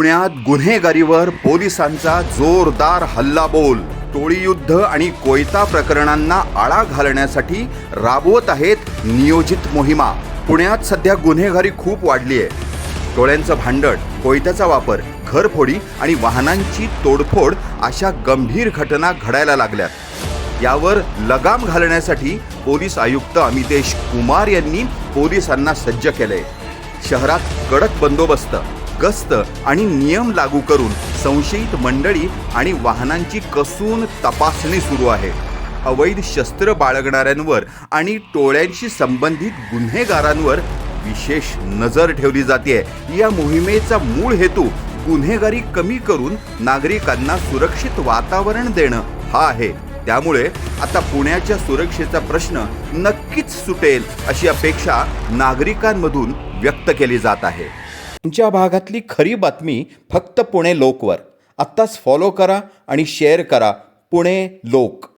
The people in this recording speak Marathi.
पुण्यात गुन्हेगारीवर पोलिसांचा जोरदार हल्लाबोल. टोळीयुद्ध आणि कोयता प्रकरणांना आळा घालण्यासाठी राबवत आहेत नियोजित मोहिमा. पुण्यात सध्या गुन्हेगारी खूप वाढली आहे टोळ्यांचं भांडण कोयत्याचा वापर घरफोडी आणि वाहनांची तोडफोड अशा गंभीर घटना घडायला लागल्यात. यावर लगाम घालण्यासाठी पोलीस आयुक्त अमितेश कुमार यांनी पोलिसांना सज्ज केले शहरात कडक बंदोबस्त गस्त आणि नियम लागू करून संशयित मंडळी आणि वाहनांची कसून तपासणी सुरू आहे. अवैध शस्त्र बाळगणाऱ्यांवर आणि टोळ्यांशी संबंधित गुन्हेगारांवर विशेष नजर ठेवली जाते. या मोहिमेचा मूळ हेतू गुन्हेगारी कमी करून नागरिकांना सुरक्षित वातावरण देणं हा आहे. त्यामुळे आता पुण्याच्या सुरक्षेचा प्रश्न नक्कीच सुटेल अशी अपेक्षा नागरिकांमधून व्यक्त केली जात आहे. तुमच्या भागातली खरी बातमी फक्त पुणे लोकवर. आत्ताच फॉलो करा आणि शेअर करा पुणे लोक.